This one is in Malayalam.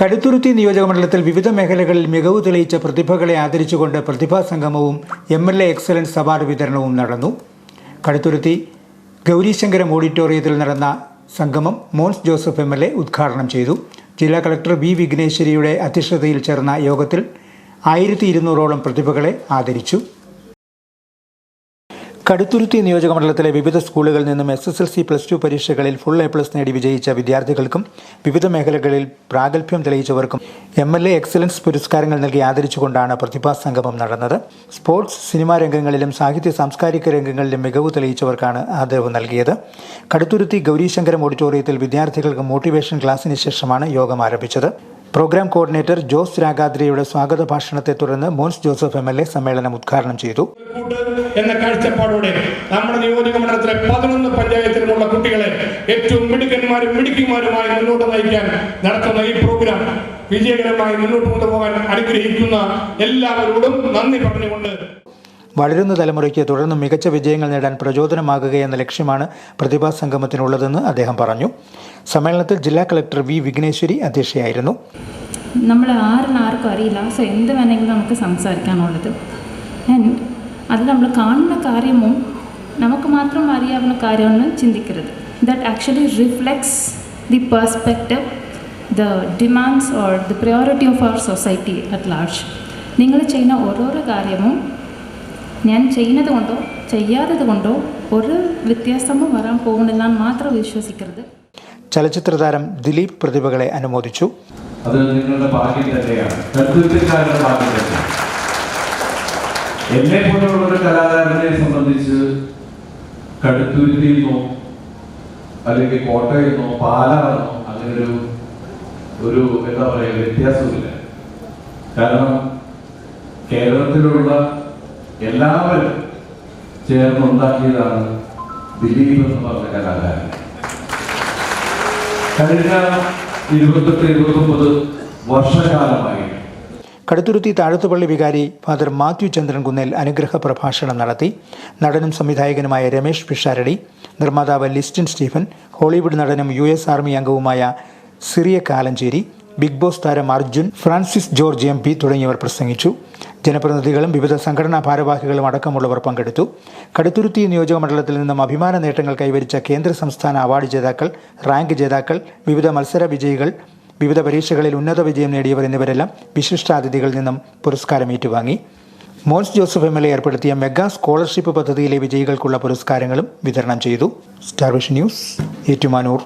കടുത്തുരുത്തി നിയോജകമണ്ഡലത്തിൽ വിവിധ മേഖലകളിൽ മികവ് തെളിയിച്ച പ്രതിഭകളെ ആദരിച്ചുകൊണ്ട് പ്രതിഭാ സംഗമവും M L A excellence award വിതരണവും നടന്നു. കടുത്തുരുത്തി ഗൗരീശങ്കരം ഓഡിറ്റോറിയത്തിൽ നടന്ന സംഗമം Mons Joseph M L A ഉദ്ഘാടനം ചെയ്തു. ജില്ലാ കളക്ടർ വി വിഘ്നേശ്വരിയുടെ അധ്യക്ഷതയിൽ ചേർന്ന യോഗത്തിൽ ആയിരത്തി ഇരുന്നൂറോളം പ്രതിഭകളെ ആദരിച്ചു. കടുത്തുരുത്തി നിയോജകമണ്ഡലത്തിലെ വിവിധ സ്കൂളുകളിൽ നിന്നും S S L C plus two പരീക്ഷകളിൽ ഫുൾ എ പ്ലസ് നേടി വിജയിച്ച വിദ്യാർത്ഥികൾക്കും വിവിധ മേഖലകളിൽ പ്രാഗൽഭ്യം തെളിയിച്ചവർക്കും എം എൽ എ എക്സലൻസ് പുരസ്കാരങ്ങൾ നൽകി ആദരിച്ചുകൊണ്ടാണ് പ്രതിഭാ സംഗമം നടന്നത്. സ്പോർട്സ് സിനിമാ രംഗങ്ങളിലും സാഹിത്യ സാംസ്കാരിക രംഗങ്ങളിലും മികവ് തെളിയിച്ചവർക്കാണ് ആദരവ് നൽകിയത്. കടുത്തുരുത്തി ഗൗരീശങ്കരം ഓഡിറ്റോറിയത്തിൽ വിദ്യാർത്ഥികൾക്ക് മോട്ടിവേഷൻ ക്ലാസ്സിന് ശേഷമാണ് യോഗം ആരംഭിച്ചത്. പ്രോഗ്രാം കോർഡിനേറ്റർ ജോസ് രാഗാദ്രിയുടെ സ്വാഗത ഭാഷണത്തെ തുടർന്ന് Mons Joseph M L A സമ്മേളനം ഉദ്ഘാടനം ചെയ്തു. എന്ന കാഴ്ചപ്പാടോടെ നമ്മുടെ നിയോജക മണ്ഡലത്തിലെ പതിനൊന്ന് പഞ്ചായത്തിലുമുള്ള കുട്ടികളെ ഏറ്റവും മിടുക്കന്മാരും മിടുക്കിമാരുമായി മുന്നോട്ട് നയിക്കാൻ നടത്തുന്ന ഈ പ്രോഗ്രാം വിജയകരമായി മുന്നോട്ട് കൊണ്ടുപോകാൻ അനുഗ്രഹിക്കുന്ന എല്ലാവരോടും നന്ദി പറഞ്ഞുകൊണ്ട് വളരുന്ന തലമുറയ്ക്ക് തുടർന്ന് മികച്ച വിജയങ്ങൾ നേടാൻ പ്രചോദനമാകുകയെന്ന ലക്ഷ്യമാണ് പ്രതിഭാ സംഗമത്തിനുള്ളതെന്ന് അദ്ദേഹം പറഞ്ഞു. സമ്മേളനത്തിൽ ജില്ലാ കളക്ടർ വി വിഘ്നേശ്വരി അധ്യക്ഷയായിരുന്നു. നമ്മൾ ആരും ആർക്കും അറിയില്ല. സോ എന്ത് വേണമെങ്കിലും നമുക്ക് സംസാരിക്കാനുള്ളത്. അത് നമ്മൾ കാണുന്ന കാര്യവും നമുക്ക് മാത്രം അറിയാവുന്ന കാര്യമാണ് ചിന്തിക്കരുത്. That actually reflects the perspective the demands or the priority of our society at large നിങ്ങൾ ചെയ്യുന്ന ഓരോരോ കാര്യവും ഞാൻ ചെയ്യുന്നത് കൊണ്ടോ ചെയ്യാത്തത് കൊണ്ടോ ഒരു വ്യത്യാസമോ വരാൻ പോകുന്നില്ല എന്ന് മാത്രം വിശ്വസിക്കരുത്. ചലച്ചിത്ര താരം ദിലീപ് പ്രതിഭകളെ അനുമോദിച്ചു. അത് നിങ്ങളുടെ ഭാഗ്യം തന്നെയാണ്. ഭാഗ്യം തന്നെയാണ്. എന്നെ പോലുള്ള ഒരു കലാകാരനെ സംബന്ധിച്ച് കടുത്തുരുത്തിയിൽ നിന്നോ അല്ലെങ്കിൽ കോട്ടയിൽ നിന്നോ പാലാണെന്നോ അങ്ങനെ ഒരു ഒരു എന്താ പറയുക വ്യത്യാസമില്ല കാരണം കേരളത്തിലുള്ള എല്ലാവരും ചേർന്ന് ഉണ്ടാക്കിയതാണ് ദിലീപ് എന്ന് പറഞ്ഞ കലാകാരൻ കഴിഞ്ഞ ഇരുപത്തെട്ട് ഇരുപത്തൊമ്പത് വർഷകാലമായി കടുത്തുരുത്തി താഴത്തുപള്ളി വികാരി ഫാദർ മാത്യു ചന്ദ്രൻ കുന്നേൽ അനുഗ്രഹ പ്രഭാഷണം നടത്തി. നടനും സംവിധായകനുമായ രമേഷ് പിഷാരടി നിർമ്മാതാവ് ലിസ്റ്റിൻ സ്റ്റീഫൻ ഹോളിവുഡ് നടനും യു എസ് ആർമി അംഗവുമായ സിറിയ കാലഞ്ചേരി ബിഗ് ബോസ് താരം അർജുൻ ഫ്രാൻസിസ് ജോർജ് എം പി തുടങ്ങിയവർ പ്രസംഗിച്ചു. ജനപ്രതിനിധികളും വിവിധ സംഘടനാ ഭാരവാഹികളും അടക്കമുള്ളവർ പങ്കെടുത്തു. കടുത്തുരുത്തി നിയോജക മണ്ഡലത്തിൽ നിന്നും അഭിമാന നേട്ടങ്ങൾ കൈവരിച്ച കേന്ദ്ര സംസ്ഥാന അവാർഡ് ജേതാക്കൾ റാങ്ക് ജേതാക്കൾ വിവിധ മത്സര വിജയികൾ വിവിധ പരീക്ഷകളിൽ ഉന്നത വിജയം നേടിയവർ എന്നിവരെല്ലാം വിശിഷ്ടാതിഥികളിൽ നിന്നും പുരസ്കാരം ഏറ്റുവാങ്ങി. Mons Joseph M L A ഏർപ്പെടുത്തിയ മെഗാ സ്കോളർഷിപ്പ് പദ്ധതിയിലെ വിജയികൾക്കുള്ള പുരസ്കാരങ്ങളും വിതരണം ചെയ്തു. സ്റ്റാർവിഷ് ന്യൂസ് ഏറ്റുമാനൂർ.